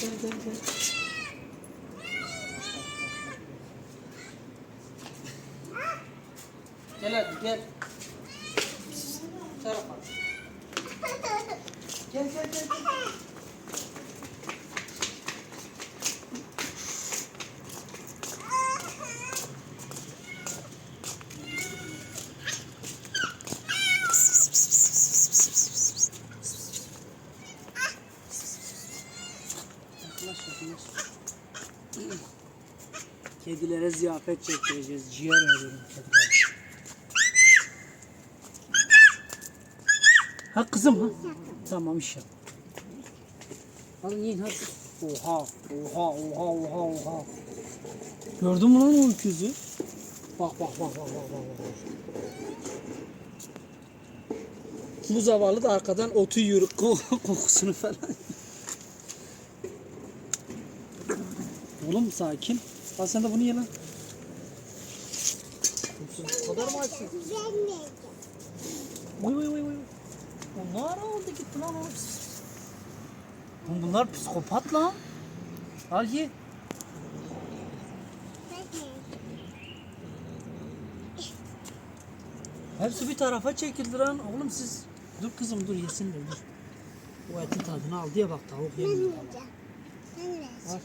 gel gel gel. Gel hadi gel. Tarafa. Gel gel gel. gel. Yaklaş yaklaş. Kedilere ziyafet çektireceğiz. Ciğer veriyorum kedilere. Ha kızım ha. Tamam iş yap. Hadi yiyin hadi. Oha, oha, oha, oha, oha. Gördün mü lan o öküzü? Bak bak bak bak bak bak. bak. Bu zavallı da arkadan otu yiyor ko- kokusunu falan. Oğlum sakin. Al sen de bunu ye lan. Bu kadar mı açsın? Vay vay vay vay. Bunlar oldu gitti lan oğlum. Oğlum Bunlar psikopat lan. Al ye. Hepsi bir tarafa çekildi lan. Oğlum siz dur kızım dur yesin de dur. O etin tadını aldı ya bak tavuk yemiyor. Al. Sen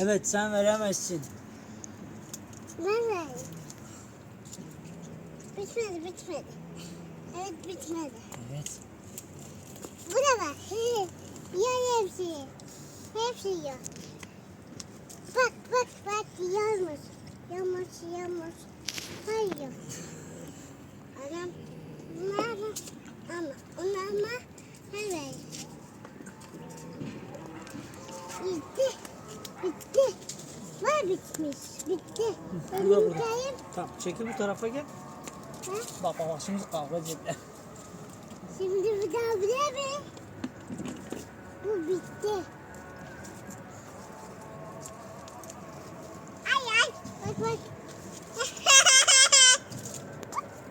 Evet sen veremezsin. Ben vereyim. Bitmedi, bitmedi. Evet, bitmedi. Evet. Bu da var. Yiyor hepsi. Hepsi yiyor. Bak, bak, bak. Yiyormuş. Yiyormuş, yiyormuş. Hayır. Adam, bunlar ama, onlar ama, bitmiş. Bitti. Burada Benim burada. hikayem. Tamam çekil bu tarafa gel. Bak bak bak şimdi kavga edecekler. Şimdi bir daha bir de mi? Bu bitti. Ay ay. Bak bak.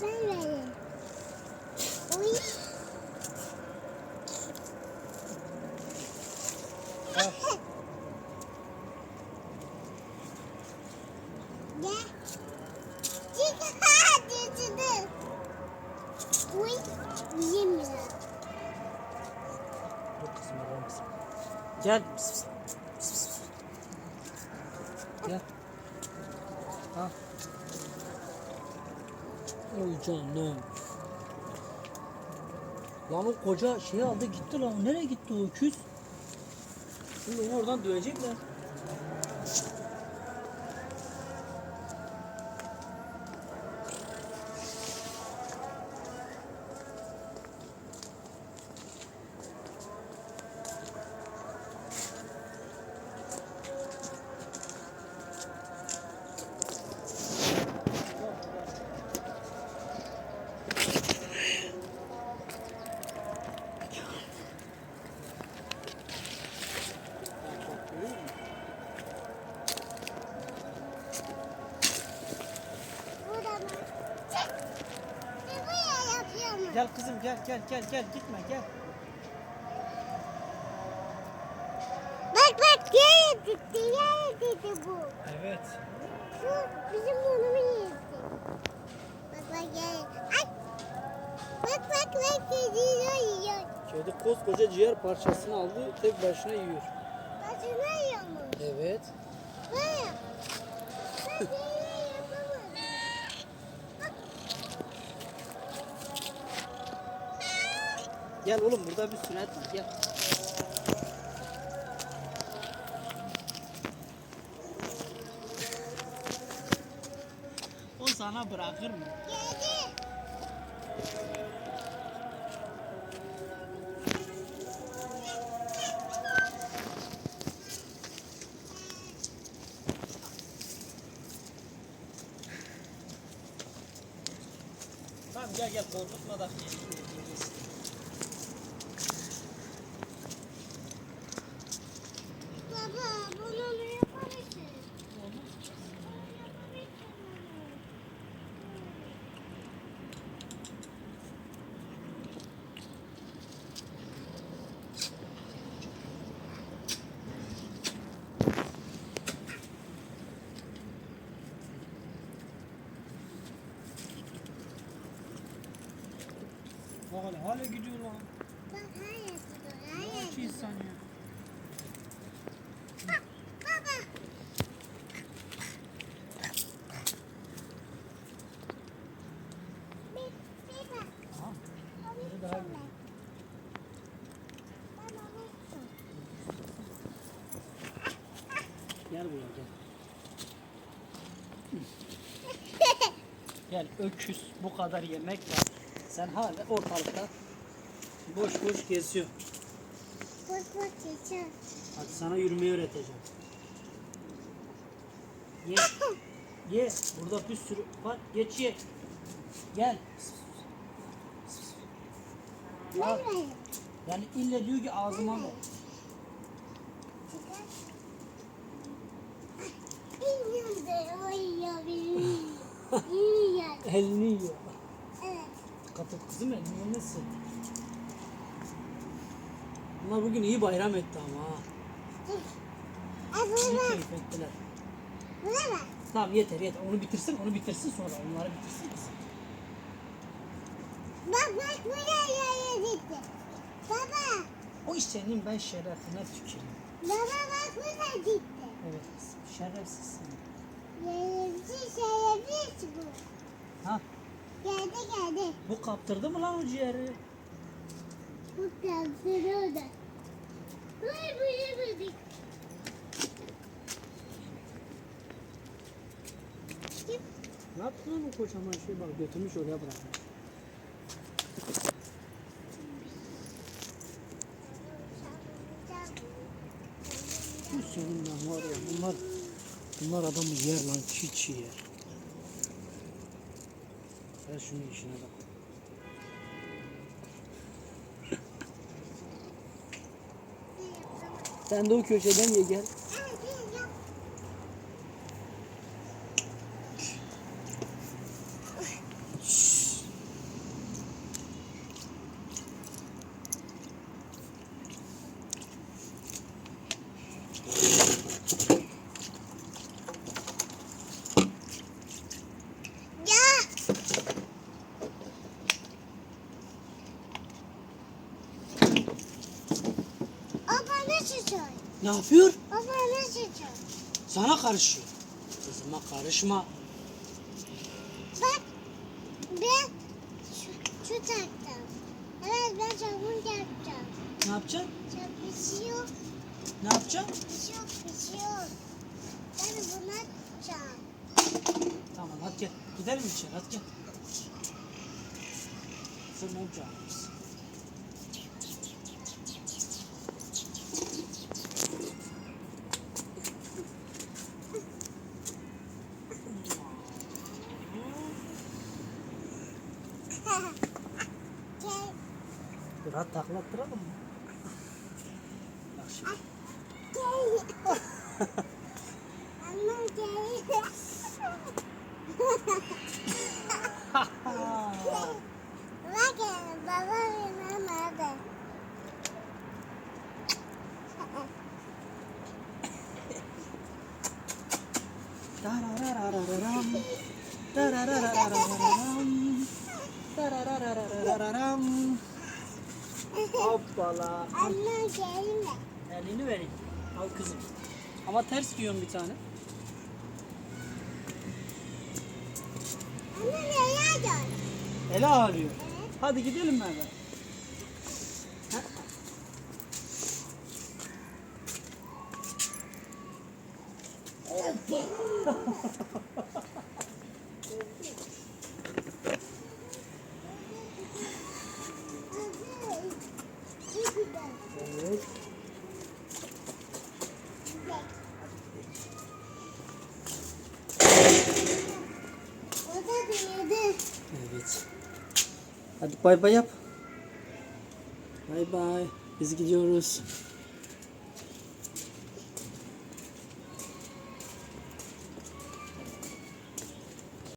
ben vereyim. Uy. Al. Gel. Çık. Hadi çıktı. Uy. Bizim lira. Dur kızım verir misin? Gel. Gel. Al. Oy canım. Lan o koca şeyi aldı gitti lan. Nereye gitti o öküz? Şimdi onu oradan dövecekler. Gel kızım gel gel gel gel gitme gel. Bak bak yere gitti. Yere gitti bu. Evet. Şu bizim burnumu yedi. Bak bak yere. Ay. Bak bak bak gidiyor yiyor. Kedi koskoca ciğer parçasını aldı tek başına yiyor. Başına yiyor mu? Evet. Böyle. Bak yere yapamadım. Gel oğlum burada bir sünnet var gel. O sana bırakır mı? Yedi. Tamam gel gel korkutma da. Baba bunu ne yapabilirsin? Bak hele hala gidiyor lan. Bak hayır gidiyor. Hayır ki gidiyor. insan ya. Bak baba. Bir, bir bak. Aha. Onu Biri daha söyle. iyi. Ben onu söyle. Gel buraya gel. Gel öküz bu kadar yemek var. Sen hala ortalıkta boş boş geziyor. Bak bak geçiyor. Hadi sana yürümeyi öğreteceğim. Ye. Ye. Burada bir sürü var. Geç ye. Gel. Al. Yani ille diyor ki ağzıma bilmiyorum. Yiyor. Elini yiyor. Evet. Katı kızım elini yemesin. Bunlar bugün iyi bayram etti ama ha. İyi keyif ettiler. Ver. Tamam yeter yeter. Onu bitirsin onu bitirsin sonra. Onları bitirsin kızım. Bak bak buraya gitti. Baba. O iş senin ben şerefine tüküreyim. Baba bak buraya gitti. Evet kızım. Şerefsizsin. Şerefsiz şerefsiz bu. Ha Geldi geldi. bu kaptırdı mı lan o ciğeri? Bu. Buraya buraya buraya. Kim? Ne yaptın lan o kocaman şey bak götürmüş oraya bırakmış. Bu seninle var ya bunlar bunlar adamı yer lan çiğ çiğ yer. Ver şunu işine bak. Sen de o köşeden ye gel. Ya. O bana sıçıyor. Ne yapıyor? O bana sıçıyor. Sana karışıyor. Kızıma karışma. Bak ben şu, şu taktım. Evet ben çabuk yapacağım. Ne yapacaksın? Çok pişiyor, Ne yapacaksın? pişiyor, pişiyor. Ben bunu yapacağım. Tamam hadi gel. Gidelim içeri hadi gel. Sen ne yapacaksın? Gel. Biraz taklattıralım mı? Bak şimdi. Gel. Annem gel. Bakın baba benim nerede? Darararararam. Dararararararam. Dararararararam. Hoppala. Annem gelme. Elini vereyim. Al kızım. Ama ters giyiyorsun bir tane. Annem nereye dön? Ele ağrıyor. Hadi gidelim Merve. Evet. O da büyüdü. Evet. Hadi bay bay yap. Bay bay. Biz gidiyoruz.